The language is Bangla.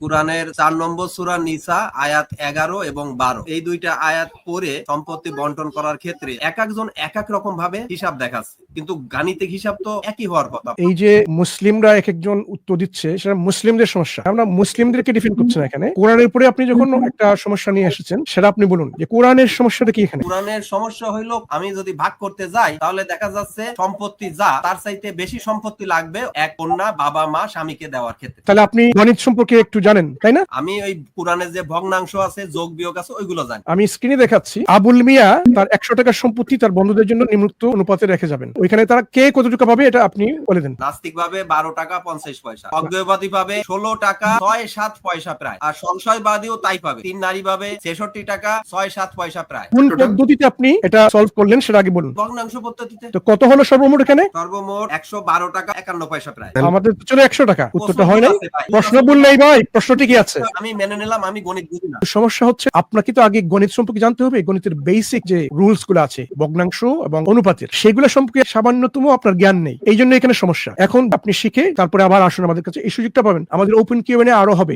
কোরআনের চার নম্বর সুরা নিসা, আয়াত এগারো এবং বারো। এই দুইটা আয়াত পরে সম্পত্তি বন্টন করার ক্ষেত্রে এক একজন এক এক রকম ভাবে হিসাব দেখাচ্ছে। কিন্তু গাণিতিক হিসাব তো একই হওয়ার কথা। এই যে মুসলিমরা এক একজন উত্তর দিচ্ছে সেটা মুসলিমদের সমস্যা। আমরা মুসলিমদেরকে ডিফেন্ড করছি না এখানে। কোরআনের উপরে আপনি যখন একটা সমস্যা নিয়ে এসেছেন সেটা আপনি বলুন যে কোরআনের সমস্যাটা কি এখানে? কোরআনের সমস্যা হইল আমি যদি ভাগ করতে যাই তাহলে দেখা যাচ্ছে সম্পত্তি যা তার চাইতে বেশি সম্পত্তি লাগবে এক কন্যা বাবা মা স্বামীকে দেওয়ার ক্ষেত্রে। তাহলে আপনি গণিত সম্পর্কে একটু জানেন তাই না? আমি ওই কোরআনের যে ভগ্নাংশ আছে যোগ বিয়োগ আছে ওইগুলো জানি। আমি স্ক্রিনে দেখাচ্ছি। আবুল মিয়া তার একশো টাকার সম্পত্তি তার বন্ধুদের জন্য নিম্নোক্ত অনুপাতে রেখে যাবেন। ওইখানে তারা কে কতটুকু পাবে এটা আপনি বলে দেন। নাস্তিক ভাবে বারো টাকা পঞ্চাশ পয়সা। অজ্ঞবাদী পাবে ষোলো টাকা ছয় সাত পয়সা প্রায়। আর সংশয়বাদীও তাই পাবে। তিন নারী পাবে ছেষট্টি টাকা ছয় সাত পয়সা প্রায়। কোন পদ্ধতিতে আপনি এটা সলভ করলেন সেটা আগে বলুন। ভগ্নাংশ পদ্ধতিতে। তো কত হলো সর্বমোট এখানে? সর্বমোট একশো বারো টাকা একান্ন পয়সা প্রায়। আমাদের চলে একশো টাকা। উত্তরটা হয় নাই? ভাই। প্রশ্ন বললেই ভাই প্রশ্নটি কি আছে? আমি মেনে নিলাম আমি গণিত বুঝি না। সমস্যা হচ্ছে আপনাকে তো আগে গণিত সম্পর্কে জানতে হবে। গণিতের বেসিক যে রুলসগুলো আছে ভগ্নাংশ এবং অনুপাতের সেগুলো সম্পর্কে সামান্যতম আপনার জ্ঞান নেই। এই জন্য এখানে সমস্যা। এখন আপনি শিখে তারপরে আবার আসুন আমাদের কাছে। এই সুযোগটা পাবেন। আমাদের ওপেন কিউ আরও হবে।